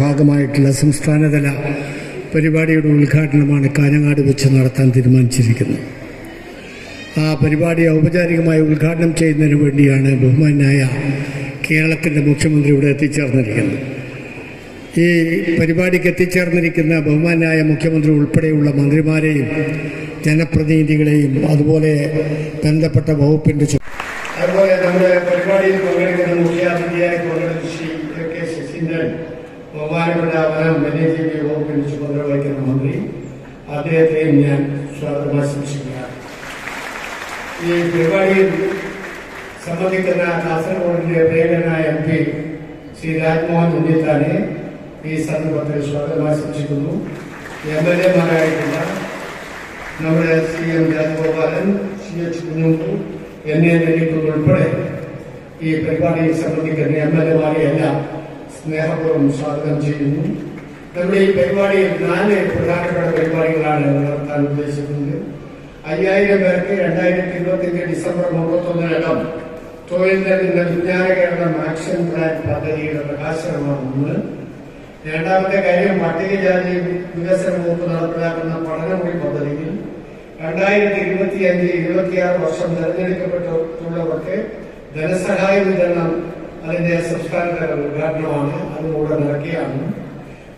ഭാഗമായിട്ടുള്ള സംസ്ഥാനതല പരിപാടിയുടെ ഉദ്ഘാടനമാണ് കാഞ്ഞങ്ങാട് വെച്ച് നടത്താൻ തീരുമാനിച്ചിരിക്കുന്നത്. ആ പരിപാടി ഔപചാരികമായി ഉദ്ഘാടനം ചെയ്യുന്നതിന് വേണ്ടിയാണ് ബഹുമാനായ കേരളത്തിന്റെ മുഖ്യമന്ത്രി ഇവിടെ എത്തിച്ചേർന്നിരിക്കുന്നത്. ഈ പരിപാടിക്ക് എത്തിച്ചേർന്നിരിക്കുന്ന ബഹുമാനായ മുഖ്യമന്ത്രി ഉൾപ്പെടെയുള്ള മന്ത്രിമാരെയും ജനപ്രതിനിധികളെയും അതുപോലെ ബന്ധപ്പെട്ട വകുപ്പിന്റെ അതുപോലെ നമ്മുടെ പരിപാടിയിൽ പങ്കെടുക്കുന്ന മുഖ്യാതിഥിയായി പങ്കെടുത്ത ശ്രീ എ കെ ശശീന്ദ്രൻ ബഹുമാനപ്പെട്ട വനം വന്യജീവി വകുപ്പിന്റെ ചുമതല വഹിക്കുന്ന മന്ത്രി. അദ്ദേഹത്തെയും ഞാൻ ആശംസിക്കുകയാണ് ഈ പരിപാടിയിൽ സംബന്ധിക്കുന്ന കാസർഗോഡിന്റെ പ്രിയങ്കരനായ എം പി ശ്രീ രാജ്മോഹൻ ഉണ്ണിത്താനെ ഈ സന്ദർഭത്തിൽ സ്വാഗതം ആശംസിക്കുന്നു. എം എൽ എമാരായിട്ടുള്ള നമ്മുടെ C M Rajagopalan C H Kunhambu എന്നെ നെല്ലിക്കുന്ന് ഉൾപ്പെടെ ഈ പരിപാടിയിൽ സംബന്ധിക്കുന്ന എം എൽ എമാരെ എല്ലാം സ്നേഹപൂർവം സ്വാഗതം ചെയ്യുന്നു. നമ്മുടെ ഈ പരിപാടിയിൽ നാല് പ്രധാനപ്പെട്ട പരിപാടികളാണ് നടത്താൻ ഉദ്ദേശിക്കുന്നത്. അയ്യായിരം പേർക്ക് രണ്ടായിരത്തി ഇരുപത്തിയഞ്ച് ഡിസംബർ മുപ്പത്തൊന്നിനകം നൽകുന്ന വിജ്ഞാന കേരളം ആക്ഷൻ പ്ലാൻ പദ്ധതിയുടെ പ്രകാശനമാണ് രണ്ടാമത്തെ കാര്യം പട്ടികജാതി വികസന വകുപ്പ് നടപ്പിലാക്കുന്ന പഠനമൊഴി പദ്ധതിയിൽ രണ്ടായിരത്തി ഇരുപത്തി അഞ്ച് ഇരുപത്തിയാറ് വർഷം തെരഞ്ഞെടുക്കപ്പെട്ടുള്ളവർക്ക് ധനസഹായ വിതരണം അതിന്റെ സംസ്ഥാനതല ഉദ്ഘാടനമാണ്. അതിലൂടെ നടക്കുകയാണ്.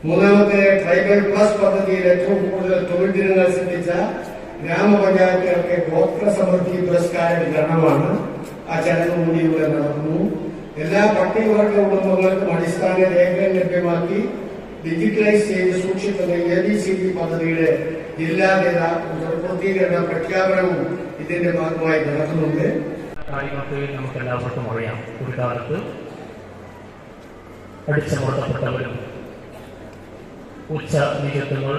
മൂന്നാമത്തെ ട്രൈബൽ പ്ലസ് പദ്ധതിയിൽ ഏറ്റവും കൂടുതൽ തൊഴിൽ ദിനങ്ങൾ സൃഷ്ടിച്ച ഗ്രാമപഞ്ചായത്തുകൾക്ക് ഗോത്ര സമൃദ്ധി പുരസ്കാര വിതരണമാണ്. ആ ചടങ്ങ് കൂടി ഇവിടെ നടക്കുന്നു. എല്ലാ പട്ടികവർഗ കുടുംബങ്ങൾക്കും അടിസ്ഥാന രേഖകൾ ലഭ്യമാക്കി ഡിജിറ്റലൈസ് ചെയ്ത് സൂക്ഷിക്കുന്ന എ ബി സി ഡി പദ്ധതിയുടെ ജില്ലാതല പൂർത്തീകരണ പ്രഖ്യാപനവും ഇതിന്റെ ഭാഗമായി നടക്കുന്നുണ്ട്. കാര്യങ്ങൾക്ക് നമുക്ക് എല്ലാവർക്കും അറിയാം. ഒരു കാലത്ത് അടിച്ചമർത്തപ്പെട്ടവരും ഉച്ച നികത്തുകൾ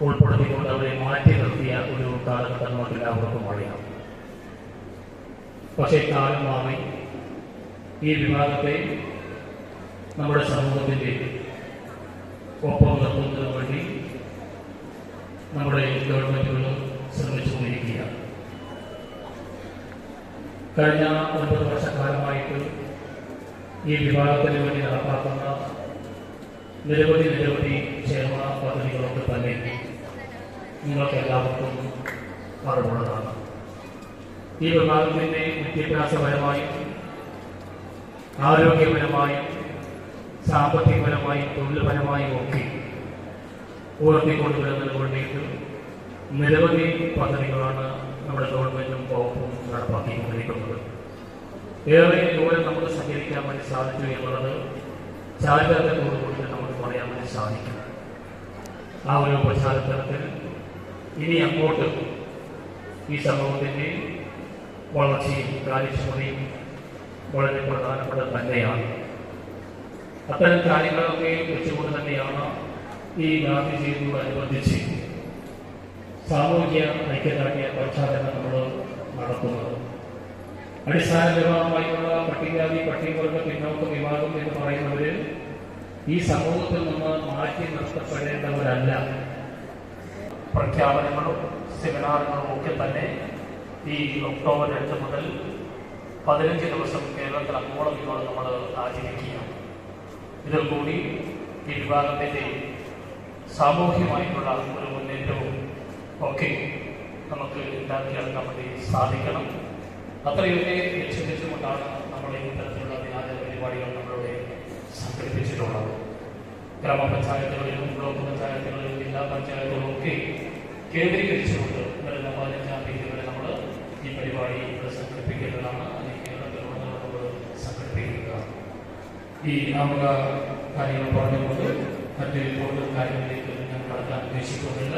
ഉൾപ്പെടുത്തിക്കൊണ്ട് അവരെ മാറ്റി നിർത്തിയ ഒരു കാലഘട്ടം നമുക്ക് എല്ലാവർക്കും അറിയാം. പക്ഷേ കാലം മാറി. ഈ വിഭാഗത്തെ നമ്മുടെ സമൂഹത്തിന്റെ ഒപ്പം നിർത്തുന്നതിന് വേണ്ടി നമ്മുടെ ഗവൺമെന്റുകൾ ശ്രമിച്ചുകൊണ്ടിരിക്കുകയാണ്. കഴിഞ്ഞ ഒൻപത് വർഷക്കാലമായിട്ട് ഈ വിഭാഗത്തിന് വേണ്ടി നടപ്പാക്കുന്ന നിരവധി നിരവധി ക്ഷേമ പദ്ധതികളൊക്കെ തന്നെ നിങ്ങൾക്ക് എല്ലാവർക്കും അറിവുള്ളതാണ്. ഈ വിഭാഗത്തിന്റെ വിദ്യാഭ്യാസപരമായും ആരോഗ്യപരമായും സാമ്പത്തികപരമായും തൊഴിൽപരമായും ഒക്കെ ഉയർത്തിക്കൊണ്ടുവരുന്നതിന് വേണ്ടിയിട്ട് നിരവധി പദ്ധതികളാണ് നമ്മുടെ ഗവൺമെന്റും വകുപ്പും നടപ്പാക്കിക്കൊണ്ടിരിക്കുന്നത് ഏറെ ദൂരം നമുക്ക് സഹകരിക്കാൻ വേണ്ടി സാധിച്ചു എന്നുള്ളത് ചാരിതാർത്ഥ്യത്തോടുകൂടി നമുക്ക് പറയാൻ വേണ്ടി സാധിക്കും. ആ ഒരു പശ്ചാത്തലത്തിൽ ഇനി അങ്ങോട്ട് ഈ സംഭവത്തിന്റെ വളർച്ചയും കാര്യക്ഷമതയും വളരെ പ്രധാനപ്പെട്ട തന്നെയാണ്. അത്തരം കാര്യങ്ങളൊക്കെ വെച്ചുകൊണ്ട് തന്നെയാണ് ഈ ഗാന്ധി ജയന്തിയോടനുബന്ധിച്ച് സാമൂഹിക ഐക്യദാർഢ്യ പ്രചാരണം നമ്മൾ നടത്തുന്നത്. അടിസ്ഥാന വിഭാഗമായുള്ള പട്ടികജാതി പട്ടികവർഗ പിന്നോക്ക വിഭാഗം എന്ന് പറയുന്നവര് ഈ സമൂഹത്തിൽ നിന്ന് മാറ്റി നിർത്തപ്പെടേണ്ടവരല്ല. പ്രഖ്യാപനങ്ങളും സെമിനാറുകളും ഒക്കെ തന്നെ ഈ ഒക്ടോബർ രണ്ട് മുതൽ പതിനഞ്ച് ദിവസം കേരളത്തിൽ അങ്ങോളം ഇങ്ങോളം നമ്മൾ ആചരിക്കുകയാണ്. ഇതിൽ കൂടി ഈ വിഭാഗത്തിന്റെ സാമൂഹ്യമായിട്ടുള്ള ഒരു മുന്നേറ്റവും ഒക്കെ നമുക്ക് ഉണ്ടാക്കിയെടുക്കാൻ വേണ്ടി സാധിക്കണം. അത്രയൊക്കെ ലക്ഷ്യം വെച്ചുകൊണ്ടാണ് നമ്മൾ ഇത്തരത്തിലുള്ള തരത്തിലുള്ള പരിപാടികൾ നമ്മളിവിടെ സംഘടിപ്പിച്ചിട്ടുള്ളത്. ഗ്രാമപഞ്ചായത്തുകളിലും ബ്ലോക്ക് പഞ്ചായത്തുകളിലും ജില്ലാ പഞ്ചായത്തുകളും ഒക്കെ കേന്ദ്രീകരിച്ചുകൊണ്ട് വരുന്ന പതിനഞ്ചാം തീയതി വരെ നമ്മൾ ഈ പരിപാടി ഇവിടെ സംഘടിപ്പിക്കേണ്ടതാണ്. അല്ലെങ്കിൽ കേരളത്തിലുള്ള നമ്മൾ സംഘടിപ്പിക്കുക. ഈ ആമുഖ കാര്യങ്ങൾ പറഞ്ഞുകൊണ്ട് മറ്റ് കൂടുതൽ കാര്യങ്ങളിലേക്ക് ഞാൻ കടക്കാൻ ഉദ്ദേശിക്കുന്നില്ല.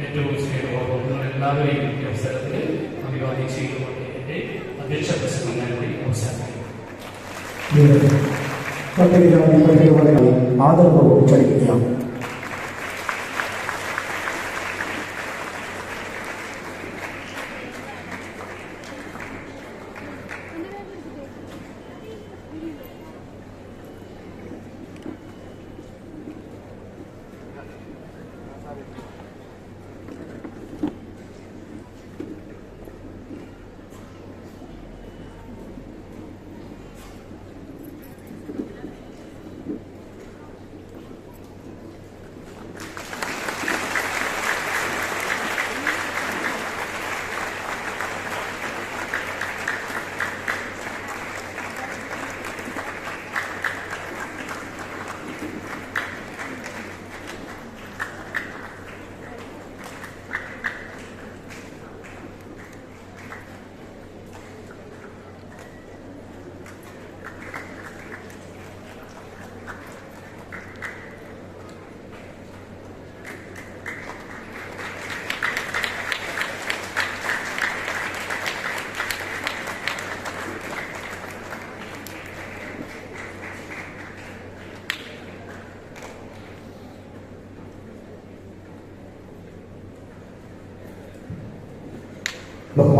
ഏറ്റവും സ്നേഹപൂർവം നിങ്ങൾ എല്ലാവരെയും ഈ അവസരത്തിൽ അഭിവാദ്യം ചെയ്തുകൊണ്ട് എന്റെ അധ്യക്ഷ പ്രസംഗം ഞാൻ കൂടി അവസാനിപ്പിക്കുന്നു പട്ടികജാതി പട്ടികവർഗ ആദരവ് ഉച്ചരിക്കുകയാണ്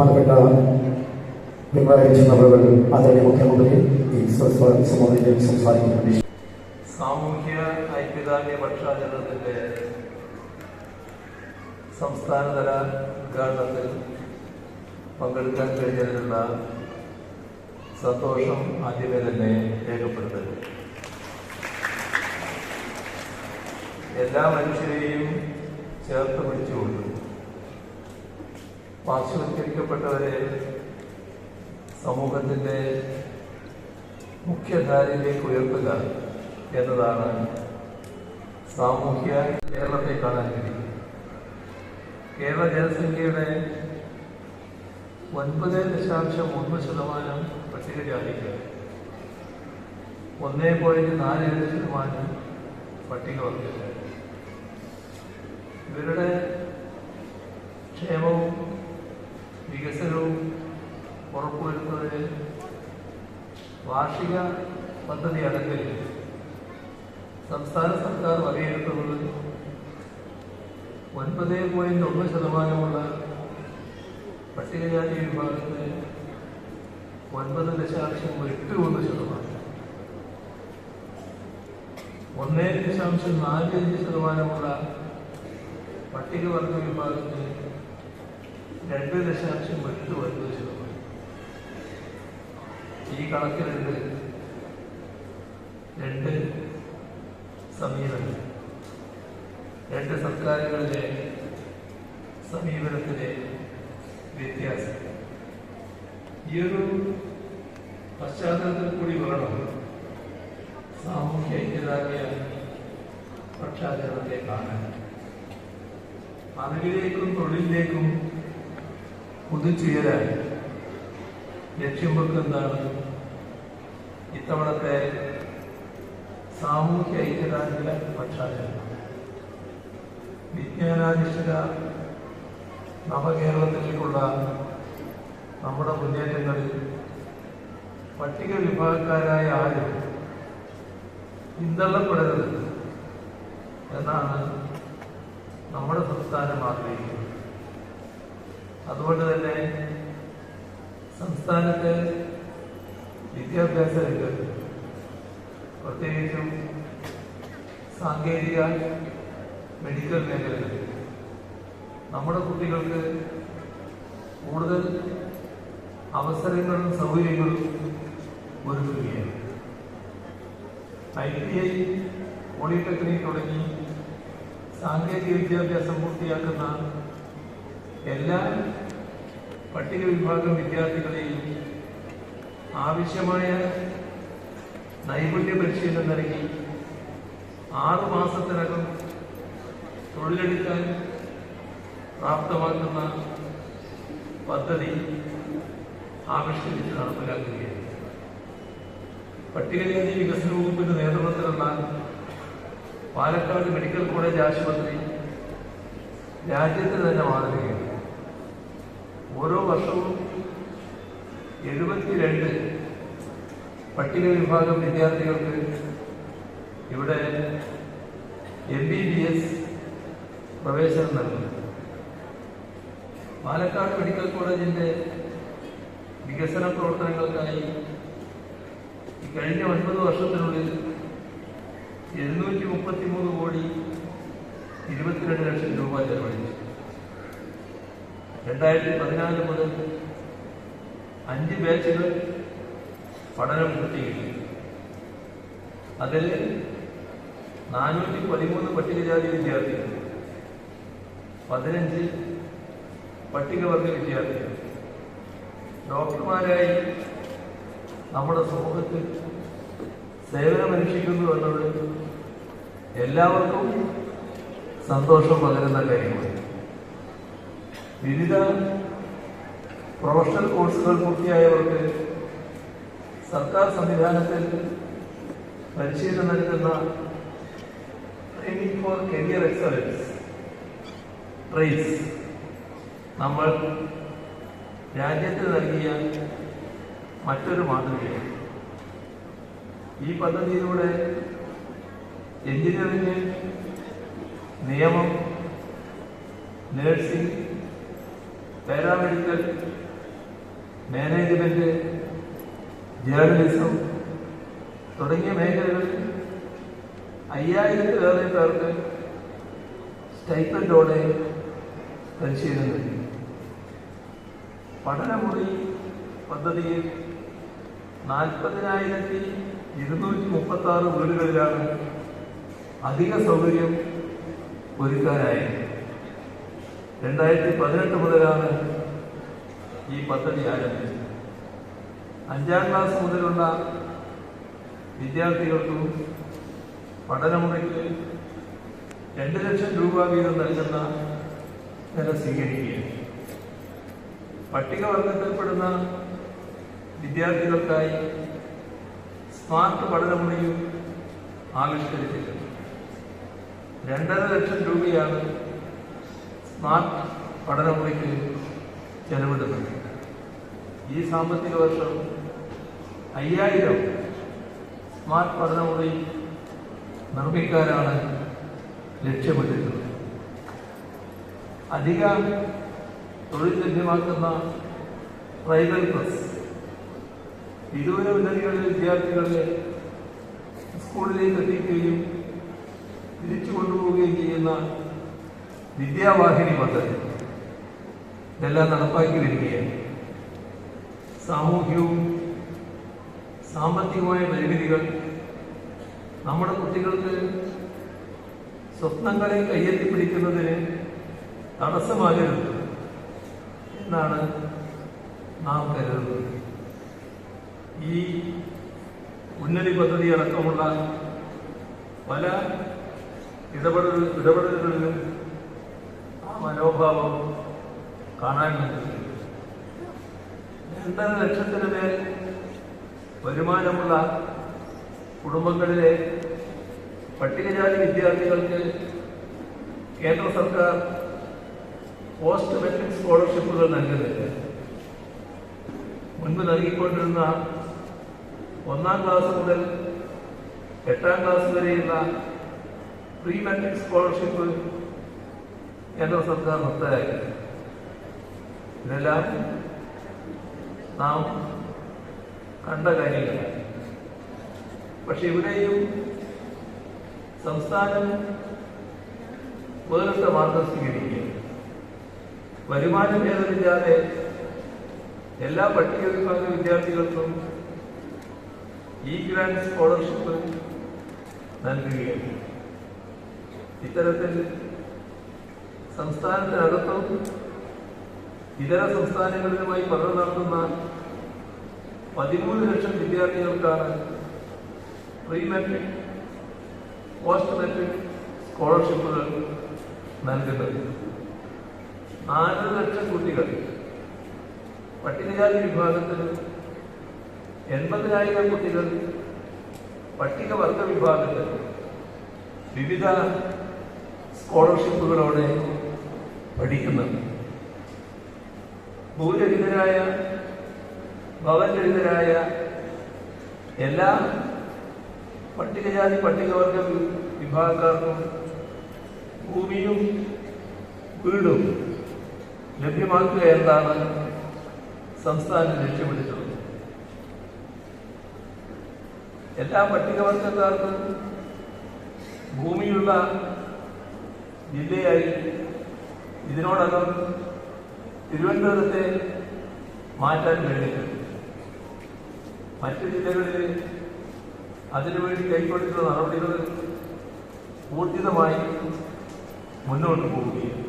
ബഹുമാനപ്പെട്ട വിമലായിരിക്കുന്നവർ ആദരണീയ മുഖ്യമന്ത്രി ഈ സമുദായത്തിൽ സംസാരിക്കുന്നുണ്ട്. സാമൂഹ്യ ഐക്യദാർഢ്യ പക്ഷാചരണത്തിന്റെ സംസ്ഥാനതല ഉദ്ഘാടനത്തിൽ പങ്കെടുക്കാൻ കഴിഞ്ഞതിനുള്ള സന്തോഷം ആദ്യമേ തന്നെ രേഖപ്പെടുത്തരുത് എല്ലാ മനുഷ്യരെയും ചേർത്ത് പിടിച്ചുകൊണ്ട് പാർശ്വവൽക്കരിക്കപ്പെട്ടവരെ സമൂഹത്തിന്റെ മുഖ്യധാരയിലേക്ക് ഉയർത്തുക എന്നതാണ് സാമൂഹ്യ കേരളത്തെ കാണാൻ കഴിയും കേരള ജനസംഖ്യയുടെ ഒൻപത് ദശാംശം ഒന്ന് ശതമാനം പട്ടികജാതിക്ക് ഒന്നേ പോയിന്റ് നാല് ഏഴ് ശതമാനം വർഗ ഇവരുടെ ക്ഷേമവും വികസനവും ഉറപ്പുവരുത്തുന്നതിന് വാർഷിക പദ്ധതി അടങ്കിൽ സംസ്ഥാന സർക്കാർ വകയിരുത്തുന്നത് ഒൻപത് പോയിന്റ് ഒന്ന് ശതമാനമുള്ള പട്ടികജാതി വിഭാഗത്തിന് ഒൻപത് ദശാംശം എട്ട് ഒന്ന് ശതമാനം. ഒന്നേ ദശാംശം നാല് അഞ്ച് ശതമാനമുള്ള പട്ടികവർഗ വിഭാഗത്തിന് രണ്ട് ദശാംശം എട്ട് ഒൻപത് ശതമാനം ഈ കണക്കിലുണ്ട് രണ്ട് സമീപനം. രണ്ട് സർക്കാരുകളിലെ സമീപനത്തിലെ വ്യത്യാസം. ഈ ഒരു പശ്ചാത്തലത്തിൽ കൂടി വേണം സാമൂഹ്യ ഐക്യദാർഢ്യ പക്ഷാചരണത്തെ കാണാൻ. അറിവിലേക്കും തൊഴിലിലേക്കും കുതിച്ചുയരാൻ ലക്ഷ്യം വെക്കുന്നതാണ് ഇത്തവണത്തെ സാമൂഹ്യ ഐക്യദാർഢ്യ പക്ഷാചരണം വിജ്ഞാനാധിഷ്ഠിത നവകേരളത്തിലേക്കുള്ള നമ്മുടെ മുന്നേറ്റങ്ങളിൽ പട്ടിക വിഭാഗക്കാരായ ആരും പിന്തള്ളപ്പെടരുത് എന്നാണ് നമ്മുടെ സംസ്ഥാനം ആഗ്രഹിക്കുന്നത്. അതുകൊണ്ട് തന്നെ സംസ്ഥാനത്തെ വിദ്യാഭ്യാസ രംഗത്ത് പ്രത്യേകിച്ചും സാങ്കേതിക മെഡിക്കൽ മേഖലകളിൽ നമ്മുടെ കുട്ടികൾക്ക് കൂടുതൽ അവസരങ്ങളും സൗകര്യങ്ങളും ഒരുക്കുകയാണ്. ഐ ടി ഐ പോളിടെക്നിക് തുടങ്ങി സാങ്കേതിക വിദ്യാഭ്യാസം പൂർത്തിയാക്കുന്ന എല്ലാ പട്ടിക വിഭാഗം വിദ്യാർത്ഥികളെയും ആവശ്യമായ നൈപുണ്യ പരിശീലനം നൽകി ആറു മാസത്തിനകം തൊഴിലെടുക്കാൻ പ്രാപ്തമാക്കുന്ന പദ്ധതി ആവിഷ്കരിച്ച് നടപ്പിലാക്കുകയാണ്. പട്ടികജാതി വികസന വകുപ്പിന്റെ നേതൃത്വത്തിലുള്ള പാലക്കാട് മെഡിക്കൽ കോളേജ് ആശുപത്രി രാജ്യത്തിന് തന്നെ മാതൃകയാണ് ഓരോ വർഷവും എഴുപത്തിരണ്ട് പട്ടിക വിഭാഗം വിദ്യാർത്ഥികൾക്ക് ഇവിടെ എം ബി ബി എസ് പ്രവേശനം നൽകുന്നു. പാലക്കാട് മെഡിക്കൽ കോളേജിന്റെ വികസന പ്രവർത്തനങ്ങൾക്കായി കഴിഞ്ഞ ഒൻപത് വർഷത്തിനുള്ളിൽ എഴുന്നൂറ്റി മുപ്പത്തി മൂന്ന് കോടി ഇരുപത്തിരണ്ട് ലക്ഷം രൂപ ചെലവഴിച്ചു. രണ്ടായിരത്തി പതിനാല് മുതൽ അഞ്ച് ബാച്ചുകൾ പഠനം പൂർത്തീകരിച്ചു. അതിൽ നാനൂറ്റി പതിമൂന്ന് പട്ടികജാതി വിദ്യാർത്ഥികൾ പതിനഞ്ച് പട്ടികവർഗ വിദ്യാർത്ഥികൾ. ഡോക്ടർമാരായി നമ്മുടെ സമൂഹത്തിൽ സേവനമനുഷ്ഠിക്കുന്നു എന്നുള്ളത് എല്ലാവർക്കും സന്തോഷം പകരുന്ന കാര്യമാണ്. വിവിധ പ്രൊഫഷണൽ കോഴ്സുകൾ പൂർത്തിയായവർക്ക് സർക്കാർ സംവിധാനത്തിൽ പരിശീലനം നൽകുന്ന training for career excellence trains നമ്മൾ രാജ്യത്തിന് നൽകിയ മറ്റൊരു മാതൃകയാണ്. ഈ പദ്ധതിയിലൂടെ എഞ്ചിനീയറിംഗ് നിയമം നഴ്സിംഗ് പാരാമെഡിക്കൽ മാനേജ്മെന്റ് ജേർണലിസം തുടങ്ങിയ മേഖലകളിൽ അയ്യായിരത്തിലേറെ പേർക്ക് സ്റ്റൈപ്പൻഡോടെ പരിശീലനം നൽകി. പഠനമുറി പദ്ധതിയിൽ നാൽപ്പതിനായിരത്തി ഇരുന്നൂറ്റി മുപ്പത്തി ആറ് വീടുകളിലാണ് അധിക സൗകര്യം ഒരുക്കാനായത്. രണ്ടായിരത്തി പതിനെട്ട് മുതലാണ് ഈ പദ്ധതി ആരംഭിച്ചത്. അഞ്ചാം ക്ലാസ് മുതലുള്ള വിദ്യാർത്ഥികൾക്കും പഠനമുറയ്ക്ക് രണ്ട് ലക്ഷം രൂപ വീതം നൽകുന്ന നില സ്വീകരിക്കുകയാണ്. പട്ടികവർഗത്തിൽപ്പെടുന്ന വിദ്യാർത്ഥികൾക്കായി സ്മാർട്ട് പഠനമുറിയും ആവിഷ്കരിച്ചിട്ടുണ്ട്. രണ്ടര ലക്ഷം രൂപയാണ് സ്മാർട്ട് പഠനമുറിക്ക് ചെലവിടുന്നത് ഈ സാമ്പത്തിക വർഷം അയ്യായിരം സ്മാർട്ട് പഠനമുറി നിർമ്മിക്കാനാണ് ലക്ഷ്യമിട്ടിട്ടുള്ളത് അധിക തൊഴിൽ ലഭ്യമാക്കുന്ന ട്രൈബൽ പ്ലസ് വിദൂര ഉന്നതികളിലെ വിദ്യാർത്ഥികളെ സ്കൂളിലേക്ക് എത്തിക്കുകയും തിരിച്ചു കൊണ്ടുപോവുകയും ചെയ്യുന്ന വിദ്യാവാഹിനി പദ്ധതി. ഇതെല്ലാം നടപ്പാക്കി വരികയാണ് സാമൂഹ്യവും സാമ്പത്തികമായ പരിമിതികൾ നമ്മുടെ കുട്ടികൾക്ക് സ്വപ്നങ്ങളെ കയ്യെത്തിപ്പിടിക്കുന്നതിന് തടസ്സമാകരുത് എന്നാണ് നാം കരുതുന്നത്. ഈ ഉന്നതി പദ്ധതി അടക്കമുള്ള പല ഇടപെടൽ ഇടപെടലുകളിലും മനോഭാവം കാണാൻ കഴിയും രണ്ടര ലക്ഷത്തിന് മേൽ വരുമാനമുള്ള കുടുംബങ്ങളിലെ പട്ടികജാതി വിദ്യാർത്ഥികൾക്ക് കേന്ദ്ര സർക്കാർ പോസ്റ്റ് മെട്രിക് സ്കോളർഷിപ്പുകൾ നൽകുന്നില്ല മുൻപ് നൽകിക്കൊണ്ടിരുന്ന ഒന്നാം ക്ലാസ് മുതൽ എട്ടാം ക്ലാസ് വരെയുള്ള പ്രീ മെട്രിക് സ്കോളർഷിപ്പ് കേന്ദ്ര സർക്കാർ നിർത്തലാക്കി ഇതെല്ലാം നാം കണ്ട കാര്യങ്ങളാണ്. പക്ഷെ ഇവിടെയും സംസ്ഥാനം വേറിട്ട മാർഗം സ്വീകരിക്കുക വരുമാന ഭേദമില്ലാതെ എല്ലാ പട്ടിക വിഭാഗ വിദ്യാർത്ഥികൾക്കും ഈ ഗ്രാൻഡ് സ്കോളർഷിപ്പ് നൽകുകയാണ്. ഇത്തരത്തിൽ സംസ്ഥാനത്തിനകത്തും ഇതര സംസ്ഥാനങ്ങളിലുമായി പഠനം നടത്തുന്ന പതിമൂന്ന് ലക്ഷം വിദ്യാർത്ഥികൾക്കാണ് പ്രീ മെട്രിക് പോസ്റ്റ് മെട്രിക് സ്കോളർഷിപ്പുകൾ നൽകുന്നത്. നാല് ലക്ഷം കുട്ടികൾ പട്ടികജാതി വിഭാഗത്തിൽ എൺപതിനായിരം കുട്ടികൾ പട്ടികവർഗ വിഭാഗത്തിൽ വിവിധ സ്കോളർഷിപ്പുകളോടെ പഠിക്കുന്നുണ്ട് ഭൂരഹിതരായ ഭവനരഹിതരായ എല്ലാ പട്ടികജാതി പട്ടികവർഗ വിഭാഗക്കാർക്കും ഭൂമിയും വീടും ലഭ്യമാക്കുക എന്നാണ് സംസ്ഥാനം ലക്ഷ്യമിട്ടിട്ടുള്ളത് എല്ലാ പട്ടികവർഗക്കാർക്കും ഭൂമിയുള്ള ജില്ലയായി ഇതിനോടകം തിരുവനന്തപുരത്തെ മാറ്റാൻ കഴിഞ്ഞിട്ടുണ്ട്. മറ്റു ജില്ലകളിൽ അതിനുവേണ്ടി കൈക്കൊണ്ടിട്ടുള്ള നടപടികൾ ഊർജിതമായി മുന്നോട്ട് പോവുകയാണ്.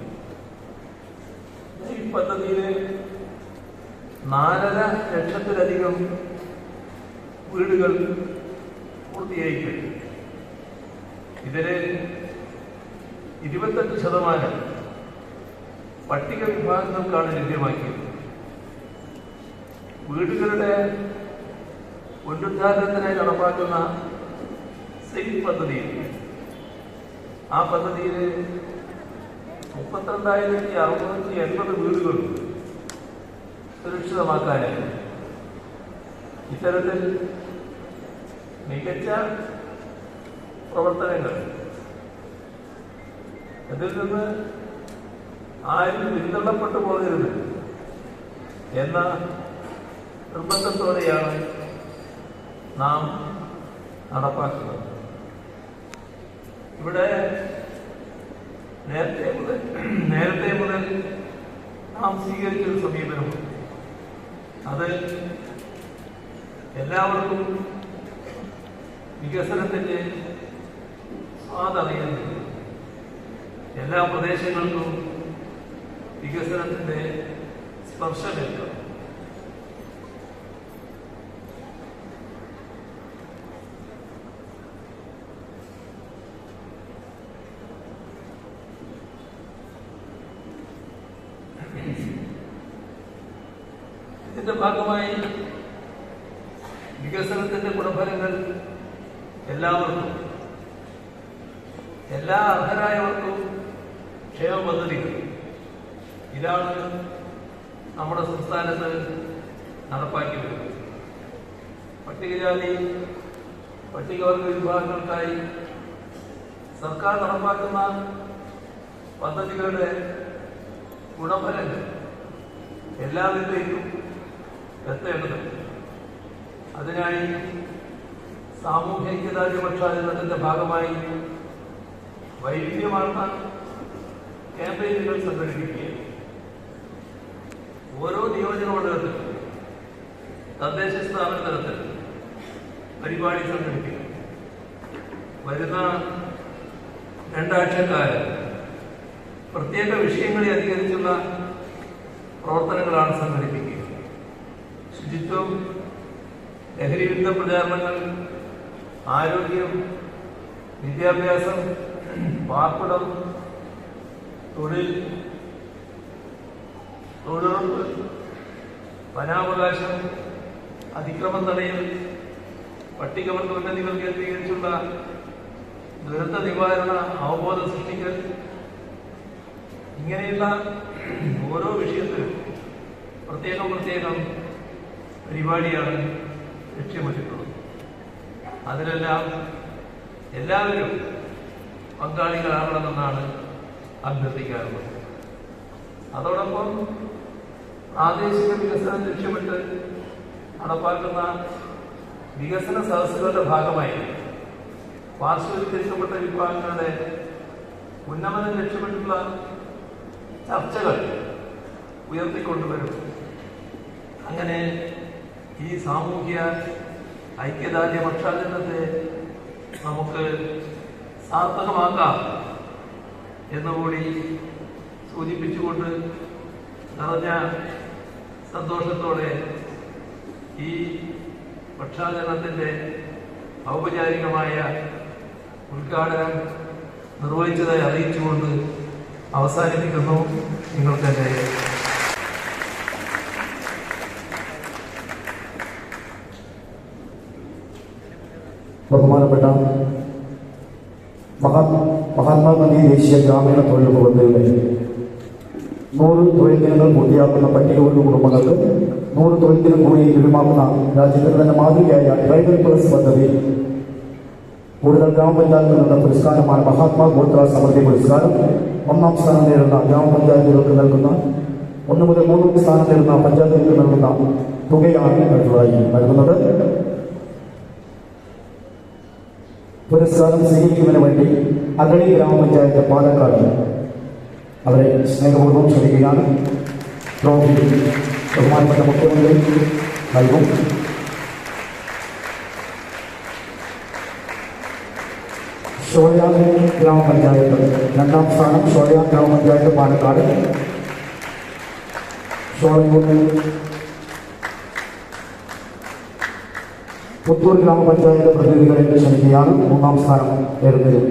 ഈ പദ്ധതിയിൽ നാലര ലക്ഷത്തിലധികം വീടുകൾ പൂർത്തിയായി കഴിഞ്ഞു ഇതിൽ ഇരുപത്തെട്ട് ശതമാനം പട്ടിക വിഭാഗങ്ങൾക്കാണ് ലഭ്യമാക്കിയത്. വീടുകളുടെ പുനരുദ്ധാരണത്തിനായി നടപ്പാക്കുന്ന സെയിൽ പദ്ധതിയിൽ ആ പദ്ധതിയിൽ മുപ്പത്തിരണ്ടായിരത്തി അറുന്നൂറ്റി എൺപത് വീടുകൾ സുരക്ഷിതമാക്കാനായി ഇത്തരത്തിൽ മികച്ച പ്രവർത്തനങ്ങൾ. ഇതിൽ നിന്ന് ആരും പിന്തള്ളപ്പെട്ടു പോകരുത്. എന്ന നിർബന്ധത്തോടെയാണ് നാം നടപ്പാക്കുന്നത്. ഇവിടെ നേരത്തെ മുതൽ നേരത്തെ മുതൽ നാം സ്വീകരിച്ചൊരു സമീപനമുണ്ട്. അത് എല്ലാവർക്കും വികസനത്തിന്റെ സ്വാദറിയുന്നില്ല എല്ലാ പ്രദേശങ്ങൾക്കും വികസനത്തിന്റെ സ്പർശമേൽക്കണം ഇതിന്റെ ഭാഗമായി വികസനത്തിന്റെ ഗുണഫലങ്ങൾ എല്ലാവർക്കും എല്ലാ അർഹരായവർക്കും ക്ഷേമ പദ്ധതികൾ ഇതാണ് നമ്മുടെ സംസ്ഥാനത്ത് നടപ്പാക്കി വരുന്നത്. പട്ടികജാതി പട്ടികവർഗ വിഭാഗങ്ങൾക്കായി സർക്കാർ നടപ്പാക്കുന്ന പദ്ധതികളുടെ ഗുണഫലങ്ങൾ എല്ലാവരിലേക്കും എത്തേണ്ടതുണ്ട്. അതിനായി സാമൂഹ്യ ഐക്യദാർഢ്യ പക്ഷാചരണത്തിന്റെ ഭാഗമായി വൈവിധ്യമാർന്ന ക്യാമ്പയിനുകൾ സംഘടിപ്പിക്കുകയും ഓരോ നിയോജക മണ്ഡലത്തിൽ തദ്ദേശ സ്ഥാപന തലത്തിൽ പരിപാടി സംഘടിപ്പിക്കും. വരുന്ന രണ്ടാഴ്ചക്കാലം പ്രത്യേക വിഷയങ്ങളെ അധികരിച്ചുള്ള പ്രവർത്തനങ്ങളാണ് സംഘടിപ്പിക്കുക. ശുചിത്വം ലഹരി വിരുദ്ധ പ്രചാരണങ്ങൾ ആരോഗ്യം വിദ്യാഭ്യാസം പാർപ്പിടം തൊഴിൽ തൊഴിലുറപ്പ് വനാവകാശം അതിക്രമം തടയൽ പട്ടികവർഗ ഉന്നതികൾ കേന്ദ്രീകരിച്ചുള്ള ദുരന്ത നിവാരണ അവബോധ സൃഷ്ടിക്കൽ ഇങ്ങനെയുള്ള ഓരോ വിഷയത്തിലും പ്രത്യേകം പ്രത്യേകം പരിപാടിയാണ് ലക്ഷ്യമിട്ടിട്ടുള്ളത്. അതിലെല്ലാം എല്ലാവരും പങ്കാളികളാകണമെന്നാണ് അഭ്യർത്ഥിക്കാറുള്ളത്. അതോടൊപ്പം പ്രാദേശിക വികസനം ലക്ഷ്യമിട്ട് നടപ്പാക്കുന്ന വികസന സദസ്സുകളുടെ ഭാഗമായി പാർശ്വവൽക്കരിക്കപ്പെട്ട വിഭാഗങ്ങളുടെ ഉന്നമനം ലക്ഷ്യമിട്ടുള്ള ചർച്ചകൾ ഉയർത്തിക്കൊണ്ടുവരും. അങ്ങനെ ഈ സാമൂഹ്യ ഐക്യദാർഢ്യ പക്ഷാചരണത്തെ നമുക്ക് സാർത്ഥകമാക്കാം എന്നുകൂടി സൂചിപ്പിച്ചുകൊണ്ട് നിറഞ്ഞ സന്തോഷത്തോടെ ഈ പക്ഷാചരണത്തിന്റെ ഔപചാരികമായ ഉദ്ഘാടനം നിർവഹിച്ചതായി അറിയിച്ചുകൊണ്ട് അവസാനിപ്പിക്കുന്നു നിങ്ങൾക്ക് നിങ്ങൾക്കെന്റെ ബഹുമാനപ്പെട്ട മഹാ മഹാത്മാഗാന്ധി ദേശീയ ഗ്രാമീണ തൊഴിലുറപ്പ് പദ്ധതിയുടെ നൂറ് തൊഴിൽ ദിനങ്ങൾ പൂർത്തിയാക്കുന്ന പട്ടികവർഗ കുടുംബങ്ങൾക്ക് നൂറ് തൊഴിൽ ദിനം കൂടി ലഭ്യമാക്കുന്ന രാജ്യത്തിന് തന്നെ മാതൃകയായ ഡ്രൈവർ പ്ലസ് പദ്ധതി കൂടുതൽ ഗ്രാമപഞ്ചായത്തിൽ നിന്നുള്ള പുരസ്കാരമായ മഹാത്മാ ഗോത്ര സമൃദ്ധി പുരസ്കാരം. ഒന്നാം സ്ഥാനം നേടുന്ന ഗ്രാമപഞ്ചായത്തുകൾക്ക് നൽകുന്ന ഒന്ന് മുതൽ മൂന്ന് സ്ഥാനം നേടുന്ന പഞ്ചായത്തുകൾക്ക് നൽകുന്ന തുകയാണ് അടുത്തതായി നൽകുന്നത്. പുരസ്കാരം സ്വീകരിക്കുന്നതിന് വേണ്ടി അഗളി ഗ്രാമപഞ്ചായത്ത് പാലക്കാട് അവരെ സ്നേഹപൂർവം ക്ഷണിക്കുകയാണ്. ട്രോഫി ബഹുമാനപ്പെട്ട മുഖ്യമന്ത്രി നൽകും. ഷോയാൻ ഗ്രാമപഞ്ചായത്ത് രണ്ടാം സ്ഥാനം ഷോയാൻ ഗ്രാമപഞ്ചായത്ത് പാലക്കാട്. ഷോളയൂരിൽ പുത്തൂർ ഗ്രാമപഞ്ചായത്ത് പ്രതിനിധികളെ ക്ഷണിക്കുകയാണ്. മൂന്നാം സ്ഥാനം നേടുന്നത്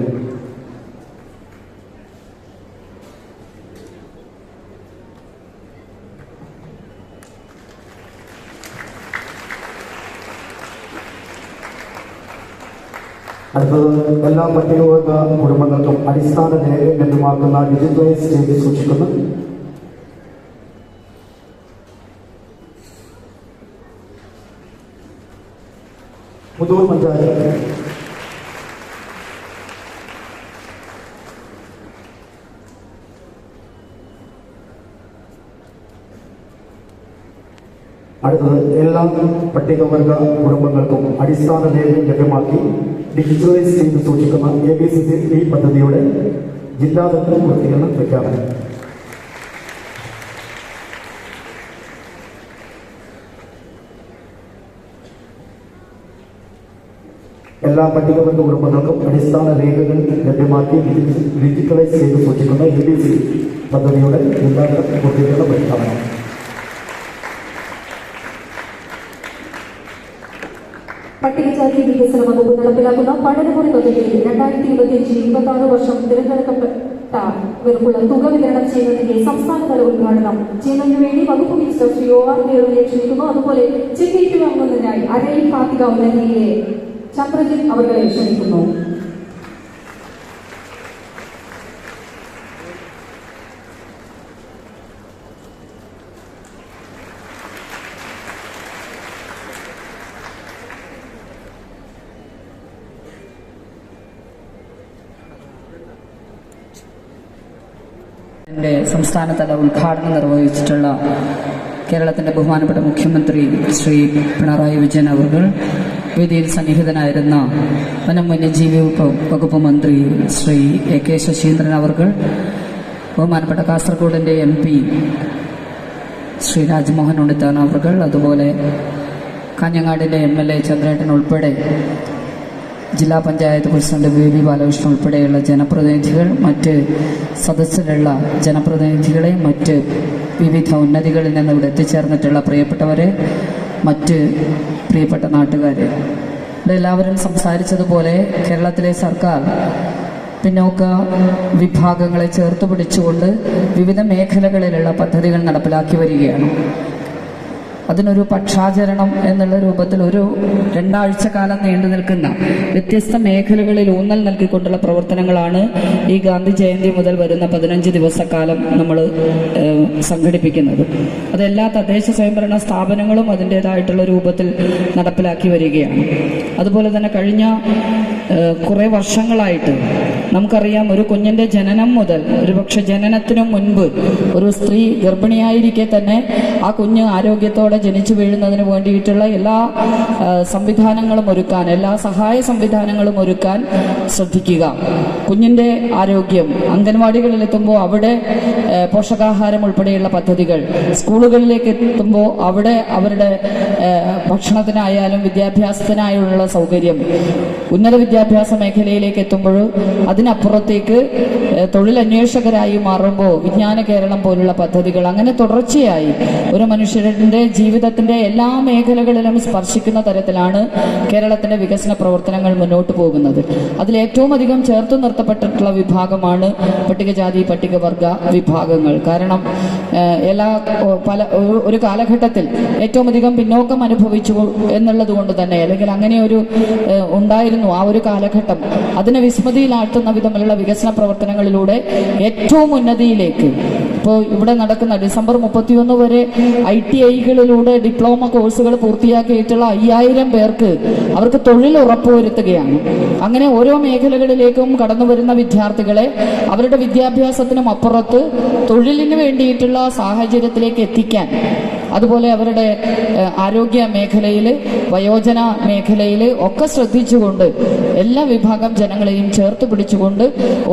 അടുത്തത് എല്ലാ പട്ടികവർഗ കുടുംബങ്ങൾക്കും അടിസ്ഥാന രേഖ ലഭ്യമാക്കുന്ന ഡിജിറ്റലൈസ് ചെയ്ത് സൂക്ഷിക്കുന്നു പുതൂർ പഞ്ചായത്ത് അടുത്തത് എല്ലാ പട്ടികവർഗ കുടുംബങ്ങൾക്കും അടിസ്ഥാന രേഖ ലഭ്യമാക്കി ഡിജിറ്റലൈസ് ചെയ്ത് സൂക്ഷിക്കുന്ന എ ബി സി ഡി പദ്ധതിയുടെ ജില്ലാതല പൂർത്തീകരണം പ്രഖ്യാപനം. എല്ലാ പട്ടികവർഗ കുടുംബങ്ങൾക്കും അടിസ്ഥാന രേഖകൾ ലഭ്യമാക്കി ഡിജി- ഡിജിറ്റലൈസ് ചെയ്ത് സൂക്ഷിക്കുന്ന എ ബി സി പദ്ധതിയുടെ ജില്ലാതല പൂർത്തീകരണ പ്രഖ്യാപനം. പട്ടികജാതി വികസന വകുപ്പ് നടപ്പിലാക്കുന്ന പഠനമുറി പദ്ധതിയിൽ രണ്ടായിരത്തി ഇരുപത്തിയഞ്ച് ഇരുപത്തി ആറ് വർഷം തിരഞ്ഞെടുക്കപ്പെട്ട ഇവർക്കുള്ള തുക വിതരണം ചെയ്യുന്നതിന്റെ സംസ്ഥാനതല ഉദ്ഘാടനം ചെയ്യുന്നതിനു വേണ്ടി വകുപ്പ് മിനിസ്റ്റർ ശ്രീ ഒ ആർ കേരളയെ ക്ഷണിക്കുന്നു അതുപോലെ ചെക്കേറ്റ് വാങ്ങുന്നതിനായി അരയിൽ കാർത്തിക ഉന്നതിയെ ചന്ദ്രജിത്ത് അവരെ ക്ഷണിക്കുന്നു ന്റെ സംസ്ഥാനതല ഉദ്ഘാടനം നിർവഹിച്ചിട്ടുള്ള കേരളത്തിന്റെ ബഹുമാനപ്പെട്ട മുഖ്യമന്ത്രി ശ്രീ പിണറായി വിജയൻ അവർ വേദിയിൽ സന്നിഹിതനായിരുന്ന വനം വന്യജീവി വകുപ്പ് മന്ത്രി ശ്രീ എ കെ ശശീന്ദ്രൻ അവർ ബഹുമാനപ്പെട്ട കാസർഗോഡിന്റെ എം പി ശ്രീ രാജ്മോഹൻ ഉണ്ണിത്താൻ അവർ അതുപോലെ കാഞ്ഞങ്ങാടിന്റെ എം എൽ എ ചന്ദ്രേട്ടൻ ഉൾപ്പെടെ ജില്ലാ panchayat president V V Balakrishnan ഉൾപ്പെടെയുള്ള ജനപ്രതിനിധികൾ മറ്റ് സദസ്സിലുള്ള ജനപ്രതിനിധികളെ മറ്റ് വിവിധ ഉന്നതികളിൽ നിന്ന് ഇവിടെ എത്തിച്ചേർന്നിട്ടുള്ള പ്രിയപ്പെട്ടവരെ മറ്റ് പ്രിയപ്പെട്ട നാട്ടുകാരെ. ഇവിടെ എല്ലാവരും സംസാരിച്ചതുപോലെ കേരളത്തിലെ സർക്കാർ പിന്നോക്ക വിഭാഗങ്ങളെ ചേർത്ത് പിടിച്ചുകൊണ്ട് വിവിധ മേഖലകളിലുള്ള പദ്ധതികൾ നടപ്പിലാക്കി വരികയാണ്. അതിനൊരു പക്ഷാചരണം എന്നുള്ള രൂപത്തിൽ ഒരു രണ്ടാഴ്ച കാലം നീണ്ടു നിൽക്കുന്ന വ്യത്യസ്ത മേഖലകളിൽ ഊന്നൽ നൽകിക്കൊണ്ടുള്ള പ്രവർത്തനങ്ങളാണ് ഈ ഗാന്ധി ജയന്തി മുതൽ വരുന്ന പതിനഞ്ച് ദിവസക്കാലം നമ്മൾ സംഘടിപ്പിക്കുന്നത്. അതെല്ലാ തദ്ദേശ സ്വയംഭരണ സ്ഥാപനങ്ങളും അതിന്റെതായിട്ടുള്ള രൂപത്തിൽ നടപ്പിലാക്കി വരികയാണ്. അതുപോലെ തന്നെ കഴിഞ്ഞ കുറേ വർഷങ്ങളായിട്ട് നമുക്കറിയാം ഒരു കുഞ്ഞിന്റെ ജനനം മുതൽ ഒരുപക്ഷെ ജനനത്തിനു മുൻപ് ഒരു സ്ത്രീ ഗർഭിണിയായിരിക്കെ തന്നെ ആ കുഞ്ഞ് ആരോഗ്യത്തോടെ ജനിച്ചു വീഴുന്നതിന് വേണ്ടിയിട്ടുള്ള എല്ലാ സംവിധാനങ്ങളും ഒരുക്കാൻ എല്ലാ സഹായ സംവിധാനങ്ങളും ഒരുക്കാൻ ശ്രദ്ധിക്കുക. കുഞ്ഞിന്റെ ആരോഗ്യം അംഗൻവാടികളിൽ എത്തുമ്പോൾ അവിടെ പോഷകാഹാരം ഉൾപ്പെടെയുള്ള പദ്ധതികൾ സ്കൂളുകളിലേക്ക് എത്തുമ്പോൾ അവിടെ അവരുടെ ഭക്ഷണത്തിനായാലും വിദ്യാഭ്യാസത്തിനായുള്ള സൗകര്യം ഉന്നത വിദ്യാഭ്യാസ മേഖലയിലേക്ക് എത്തുമ്പോൾ അതിനപ്പുറത്തേക്ക് തൊഴിലന്വേഷകരായി മാറുമ്പോൾ വിജ്ഞാന കേരളം പോലുള്ള പദ്ധതികൾ അങ്ങനെ തുടർച്ചയായി ഒരു മനുഷ്യരുടെ ജീവിതത്തിന്റെ എല്ലാ മേഖലകളിലും സ്പർശിക്കുന്ന തരത്തിലാണ് കേരളത്തിന്റെ വികസന പ്രവർത്തനങ്ങൾ മുന്നോട്ട് പോകുന്നത്. അതിൽ ഏറ്റവും അധികം ചേർത്ത് നിർത്തപ്പെട്ടിട്ടുള്ള വിഭാഗമാണ് പട്ടികജാതി പട്ടികവർഗ വിഭാഗങ്ങൾ. കാരണം എല്ലാ പല ഒരു- കാലഘട്ടത്തിൽ ഏറ്റവും അധികം പിന്നോക്കം അനുഭവിച്ചു എന്നുള്ളത് കൊണ്ട് തന്നെ അല്ലെങ്കിൽ അങ്ങനെ ഒരു ഉണ്ടായിരുന്നു ആ ഒരു കാലഘട്ടം അതിനെ വിസ്മൃതിയിലാഴ്ത്തുന്ന വിധമുള്ള വികസന പ്രവർത്തനങ്ങളിലൂടെ ഏറ്റവും ഉന്നതിയിലേക്ക്. ഇപ്പോൾ ഇവിടെ നടക്കുന്ന ഡിസംബർ മുപ്പത്തിയൊന്ന് വരെ ഐ ടി ഐകളിലൂടെ ഡിപ്ലോമ കോഴ്സുകൾ പൂർത്തിയാക്കിയിട്ടുള്ള അയ്യായിരം പേർക്ക് അവർക്ക് തൊഴിൽ ഉറപ്പുവരുത്തുകയാണ്. അങ്ങനെ ഓരോ മേഖലകളിലേക്കും കടന്നു വരുന്ന വിദ്യാർത്ഥികളെ അവരുടെ വിദ്യാഭ്യാസത്തിനും അപ്പുറത്ത് തൊഴിലിന് വേണ്ടിയിട്ടുള്ള സാഹചര്യത്തിലേക്ക് എത്തിക്കാൻ അതുപോലെ അവരുടെ ആരോഗ്യ മേഖലയിൽ വയോജന മേഖലയിൽ ഒക്കെ ശ്രദ്ധിച്ചുകൊണ്ട് എല്ലാ വിഭാഗം ജനങ്ങളെയും ചേർത്ത് പിടിച്ചുകൊണ്ട്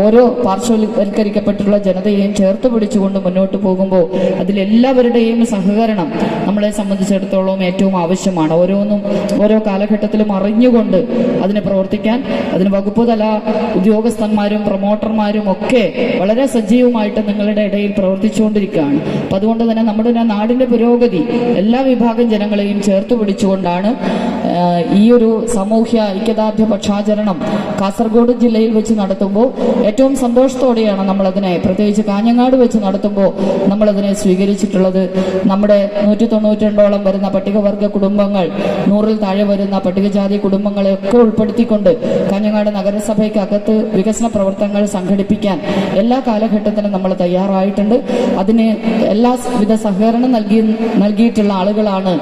ഓരോ പാർശ്വവൽക്കരിക്കപ്പെട്ടുള്ള ജനതയെയും ചേർത്ത് പിടിച്ചുകൊണ്ട് മുന്നോട്ട് പോകുമ്പോൾ അതിലെല്ലാവരുടെയും സഹകരണം നമ്മളെ സംബന്ധിച്ചിടത്തോളം ഏറ്റവും ആവശ്യമാണ്. ഓരോന്നും ഓരോ കാലഘട്ടത്തിലും അറിഞ്ഞുകൊണ്ട് അതിന് പ്രവർത്തിക്കാൻ അതിന് വകുപ്പ് തല ഉദ്യോഗസ്ഥന്മാരും പ്രൊമോട്ടർമാരും ഒക്കെ വളരെ സജീവമായിട്ട് നിങ്ങളുടെ ഇടയിൽ പ്രവർത്തിച്ചുകൊണ്ടിരിക്കുകയാണ്. അപ്പം അതുകൊണ്ട് തന്നെ നമ്മുടെ ഒരു നാടിന്റെ പുരോഗതി എല്ലാ വിഭാഗം ജനങ്ങളെയും ചേർത്ത് പിടിച്ചുകൊണ്ടാണ് ഈ ഒരു സാമൂഹ്യ ഐക്യദാർഢ്യ പക്ഷാചരണം കാസർഗോഡ് ജില്ലയിൽ വെച്ച് നടത്തുമ്പോൾ ഏറ്റവും സന്തോഷത്തോടെയാണ് നമ്മളതിനെ പ്രത്യേകിച്ച് കാഞ്ഞങ്ങാട് വെച്ച് നടത്തുമ്പോൾ നമ്മളതിനെ സ്വീകരിച്ചിട്ടുള്ളത്. നമ്മുടെ നൂറ്റി തൊണ്ണൂറ്റിരണ്ടോളം വരുന്ന പട്ടികവർഗ കുടുംബങ്ങൾ നൂറിൽ താഴെ വരുന്ന പട്ടികജാതി കുടുംബങ്ങളെ ഒക്കെ ഉൾപ്പെടുത്തിക്കൊണ്ട് കഞ്ഞങ്ങാട് നഗരസഭയ്ക്കകത്ത് വികസന പ്രവർത്തനങ്ങൾ സംഘടിപ്പിക്കാൻ എല്ലാ കാലഘട്ടത്തിലും നമ്മൾ തയ്യാറായിട്ടുണ്ട്. അതിന് എല്ലാ വിധ സഹകരണം നൽകി നൽകിയിട്ടുള്ള ആളുകളാണ്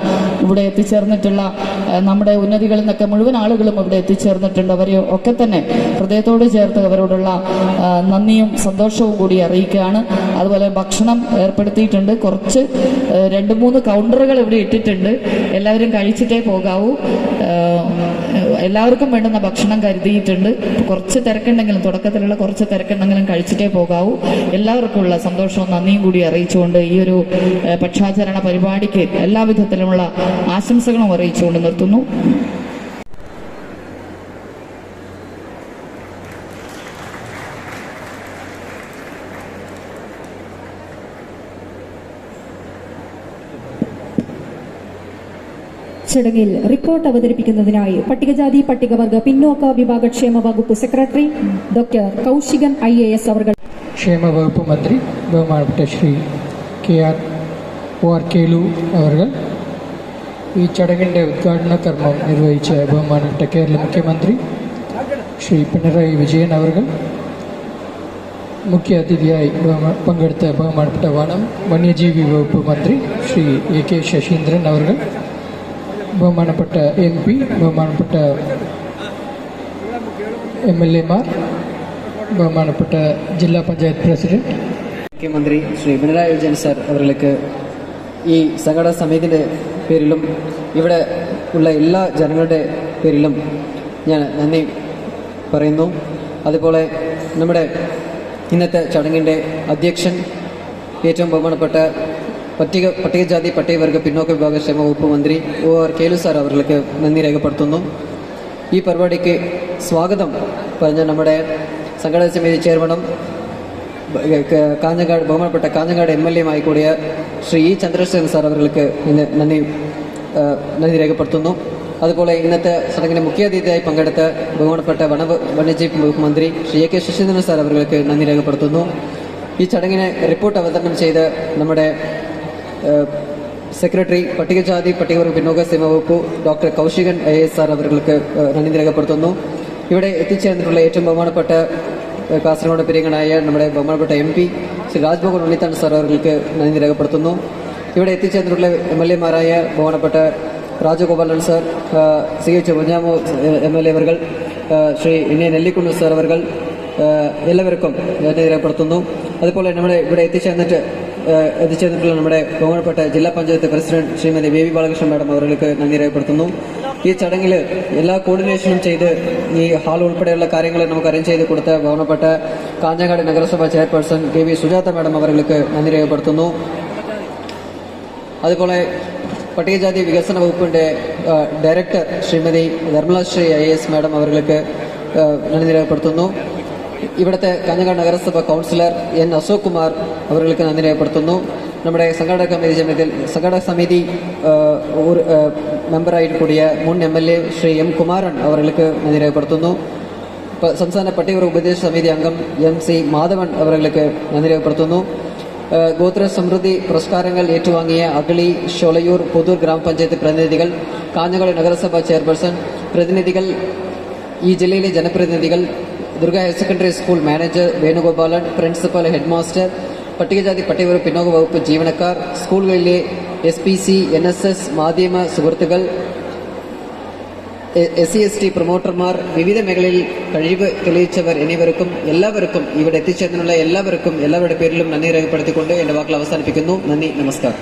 ഇവിടെ എത്തിച്ചേർന്നിട്ടുള്ള നമ്മുടെ ഉന്നതികളിൽ നിന്നൊക്കെ മുഴുവൻ ആളുകളും ഇവിടെ എത്തിച്ചേർന്നിട്ടുണ്ട്. അവരെ ഒക്കെ തന്നെ ഹൃദയത്തോട് ചേർത്ത് അവരോടുള്ള നന്ദിയും സന്തോഷവും കൂടി അറിയിക്കുകയാണ്. അതുപോലെ ഭക്ഷണം ഏർപ്പെടുത്തിയിട്ടുണ്ട്. കുറച്ച് രണ്ട് മൂന്ന് കൗണ്ടറുകൾ ഇവിടെ ഇട്ടിട്ടുണ്ട്. എല്ലാവരും കഴിച്ചിട്ടേ പോകാവൂ. എല്ലാവർക്കും വേണ്ടുന്ന ഭക്ഷണം കരുതിയിട്ടുണ്ട്. കുറച്ച് തിരക്കുണ്ടെങ്കിലും തുടക്കത്തിലുള്ള കുറച്ച് തിരക്കുണ്ടെങ്കിലും കഴിച്ചിട്ടേ പോകാവൂ. എല്ലാവർക്കുമുള്ള സന്തോഷവും നന്ദിയും കൂടി അറിയിച്ചുകൊണ്ട് ഈ ഒരു പക്ഷാചരണ പരിപാടിക്ക് എല്ലാവിധത്തിലുമുള്ള ആശംസകളും അറിയിച്ചുകൊണ്ട് നിർത്തുന്നു. ചടങ്ങിൽ റിപ്പോർട്ട് അവതരിപ്പിക്കുന്നതിനായി പട്ടികജാതി പട്ടികവർഗ പിന്നോക്ക വിഭാഗക്ഷേമ വകുപ്പ് secretary doctor Kaushikan I A S അവർ ക്ഷേമ വകുപ്പ് മന്ത്രി ബഹുമാനപ്പെട്ട Shri K R O R Kelu അവർ ഈ ചടങ്ങിന്റെ ഉദ്ഘാടന കർമ്മം നിർവഹിച്ച ബഹുമാനപ്പെട്ട കേരള മുഖ്യമന്ത്രി ശ്രീ പിണറായി വിജയൻ അവർ മുഖ്യ അതിഥിയായി പങ്കെടുത്ത ബഹുമാനപ്പെട്ട വനം വന്യജീവി വകുപ്പ് മന്ത്രി ശ്രീ എ കെ ശശീന്ദ്രൻ അവർ ബഹുമാനപ്പെട്ട എം പി ബഹുമാനപ്പെട്ട എം എൽ എമാർ ബഹുമാനപ്പെട്ട ജില്ലാ പഞ്ചായത്ത് പ്രസിഡന്റ്. മുഖ്യമന്ത്രി ശ്രീ പിണറായി വിജയൻ സാർ അവർക്ക് ഈ സംഘടന സമിതിയുടെ പേരിലും ഇവിടെ ഉള്ള എല്ലാ ജനങ്ങളുടെ പേരിലും ഞാൻ നന്ദി പറയുന്നു. അതുപോലെ നമ്മുടെ ഇന്നത്തെ ചടങ്ങിന്റെ അധ്യക്ഷൻ ഏറ്റവും ബഹുമാനപ്പെട്ട പട്ടിക പട്ടികജാതി പട്ടികവർഗ പിന്നോക്ക വിഭാഗ ക്ഷേമ വകുപ്പ് മന്ത്രി ഒ ആർ കേലു സാർ അവർക്ക് നന്ദി രേഖപ്പെടുത്തുന്നു. ഈ പരിപാടിക്ക് സ്വാഗതം പറഞ്ഞ നമ്മുടെ സംഘടന സമിതി ചെയർമാനും കാഞ്ഞങ്ങാട് ബഹുമാനപ്പെട്ട കാഞ്ഞങ്ങാട് എം എൽ എമായി കൂടിയ ശ്രീ ഇ ചന്ദ്രശേഖരൻ സാർ അവർക്ക് നന്ദി നന്ദി രേഖപ്പെടുത്തുന്നു. അതുപോലെ ഇന്നത്തെ ചടങ്ങിന് മുഖ്യാതിഥിയായി പങ്കെടുത്ത ബഹുമാനപ്പെട്ട വന വന്യജീവി വകുപ്പ് മന്ത്രി Shri A K Saseendran sir അവർക്ക് നന്ദി രേഖപ്പെടുത്തുന്നു. ഈ ചടങ്ങിനെ റിപ്പോർട്ട് അവതരണം ചെയ്ത് നമ്മുടെ സെക്രട്ടറി പട്ടികജാതി പട്ടികവർഗ പിന്നോക്ക സേവ വകുപ്പ് doctor Kaushikan I S sir അവർക്ക് നന്ദി രേഖപ്പെടുത്തുന്നു. ഇവിടെ എത്തിച്ചേർന്നിട്ടുള്ള ഏറ്റവും ബഹുമാനപ്പെട്ട കാസർഗോഡ് പിരിയങ്കനായ നമ്മുടെ ബഹുമാനപ്പെട്ട M P Shri Rajbhavan Unnithan sir അവർക്ക് നന്ദി രേഖപ്പെടുത്തുന്നു. ഇവിടെ എത്തിച്ചേർന്നിട്ടുള്ള എം എൽ എമാരായ ബഹുമാനപ്പെട്ട രാജഗോപാലൻ സാർ ആ, C H Kunhamu M L A our Shri A Nellikunnu sir അവർ എല്ലാവർക്കും നന്ദി രേഖപ്പെടുത്തുന്നു. അതുപോലെ നമ്മുടെ ഇവിടെ എത്തിച്ചേർന്നിട്ട് എത്തിച്ചേർന്നിട്ടുള്ള നമ്മുടെ ബഹുമാനപ്പെട്ട ജില്ലാ panchayat president Shrimati Baby Balakrishnan madam അവർക്ക് നന്ദി രേഖപ്പെടുത്തുന്നു. ഈ ചടങ്ങിൽ എല്ലാ കോർഡിനേഷനും ചെയ്ത് ഈ ഹാൾ ഉൾപ്പെടെയുള്ള കാര്യങ്ങൾ നമുക്ക് അറേഞ്ച് ചെയ്ത് കൊടുത്ത ബഹുമാനപ്പെട്ട കാഞ്ഞങ്ങാട് നഗരസഭ chairperson K V Sujatha madam അവർക്ക് നന്ദി രേഖപ്പെടുത്തുന്നു. അതുപോലെ പട്ടികജാതി വികസന വകുപ്പിന്റെ director Shrimati Dharmalashree I S madam അവർക്ക് നന്ദി രേഖപ്പെടുത്തുന്നു. ഇവിടുത്തെ കാഞ്ഞങ്ങാട് നഗരസഭ കൗൺസിലർ എൻ അശോക് കുമാർ അവർക്ക് നന്ദി രേഖപ്പെടുത്തുന്നു. നമ്മുടെ സംഘാടക കമ്മിറ്റി സമിതിയിൽ സംഘാടക സമിതി ഒരു മെമ്പറായിട്ട് കൂടിയ മുൻ M L A Shri M Kumaran അവർക്ക് നന്ദി രേഖപ്പെടുത്തുന്നു. സംസ്ഥാന പട്ടികവർഗ ഉപദേശ സമിതി അംഗം എം സി മാധവൻ അവർക്ക് നന്ദി രേഖപ്പെടുത്തുന്നു. ഗോത്ര സമൃദ്ധി പുരസ്കാരങ്ങൾ ഏറ്റുവാങ്ങിയ അഗളി ഷൊളയൂർ പുതൂർ ഗ്രാമപഞ്ചായത്ത് പ്രതിനിധികൾ കാഞ്ഞങ്ങാട് നഗരസഭ ചെയർപേഴ്സൺ പ്രതിനിധികൾ ഈ ജില്ലയിലെ ജനപ്രതിനിധികൾ Durga higher secondary school manager Venugopalan principal head master പട്ടികജാതി പട്ടികവർഗ പിന്നോക്ക വകുപ്പ് ജീവനക്കാർ സ്കൂളുകളിലെ S P C N S S മാധ്യമ സുഹൃത്തുക്കൾ എസ് സി എസ് ടി പ്രൊമോട്ടർമാർ വിവിധ മേഖലയിൽ കഴിവ് തെളിയിച്ചവർ എന്നിവർക്കും എല്ലാവർക്കും ഇവിടെ എത്തിച്ചേർന്നുള്ള എല്ലാവർക്കും എല്ലാവരുടെ പേരിലും നന്ദി രേഖപ്പെടുത്തിക്കൊണ്ട് എന്റെ വാക്കുകൾ അവസാനിപ്പിക്കുന്നു. നന്ദി നമസ്കാരം.